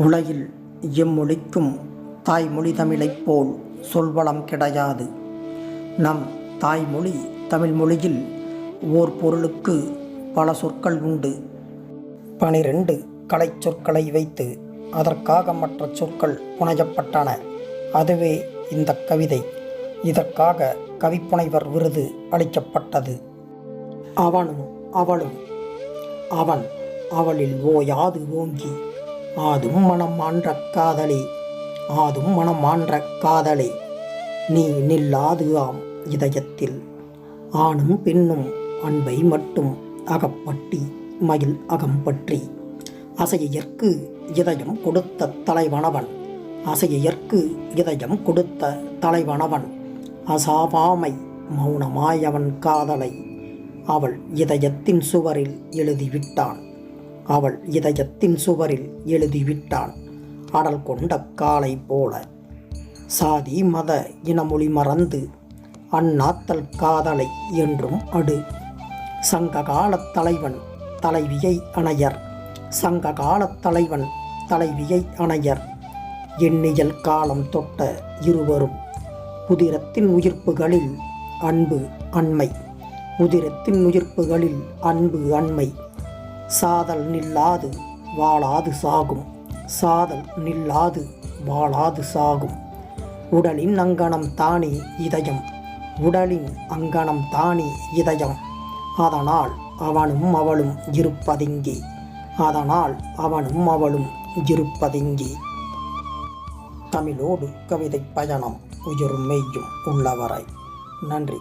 உலகில் எம்மொழிக்கும் தாய்மொழி தமிழைப் போல் சொல்வளம் கிடையாது. நம் தாய்மொழி தமிழ் மொழியில் ஓர் பொருளுக்கு பல சொற்கள் உண்டு. பனிரெண்டு கலைச் சொற்களை வைத்து அதற்காக மற்ற சொற்கள் புனையப்பட்டன. அதுவே இந்த கவிதை. இதற்காக கவிப்புனைவர் விருது அளிக்கப்பட்டது. அவனும் அவளும் அவன் அவளில் ஓயாது ஓங்கி ஆதும் மனம் ஆன்ற காதலே. ஆதும் மனம் ஆன்ற காதலே. நீ நில்லாது ஆம் இதயத்தில். ஆணும் பெண்ணும் அன்பை மட்டும் அகப்பட்டி மயில் அகம்பற்றி அசையற்கு இதயம் கொடுத்த தலைவனவன். அசையற்கு இதயம் கொடுத்த தலைவனவன். அசாபாமை மௌனமாய் அவன் காதலை. அவள் இதயத்தின் சுவரில் எழுதிவிட்டான். அவள் இதயத்தின் சுவரில் எழுதிவிட்டாள். அடல் கொண்ட காலை போல. சாதி மத இனமொழி மறந்து அந்நாத்தல் காதலை என்றும் அடு. சங்ககாலத் தலைவன் தலைவியை அணையர். சங்ககாலத் தலைவன் தலைவியை அணையர். எண்ணியல் காலம் தொட்ட இருவரும் உதிரத்தின் உயிர்ப்புகளில் அன்பு அண்மை. உதிரத்தின் உயிர்ப்புகளில் அன்பு அண்மை. சாதல் நில்லாது வாழாது சாகும். சாதல் நில்லாது வாழாது சாகும். உடலின் அங்கனம் தானே இதயம். உடலின் அங்கனம் தானே இதயம். அதனால் அவனும் அவளும் இருப்பதிங்கே. அதனால் அவனும் அவளும் இருப்பதிங்கே. தமிழோடு கவிதை பயணம் உயிரும் மெய்யும் உள்ளவரை. நன்றி.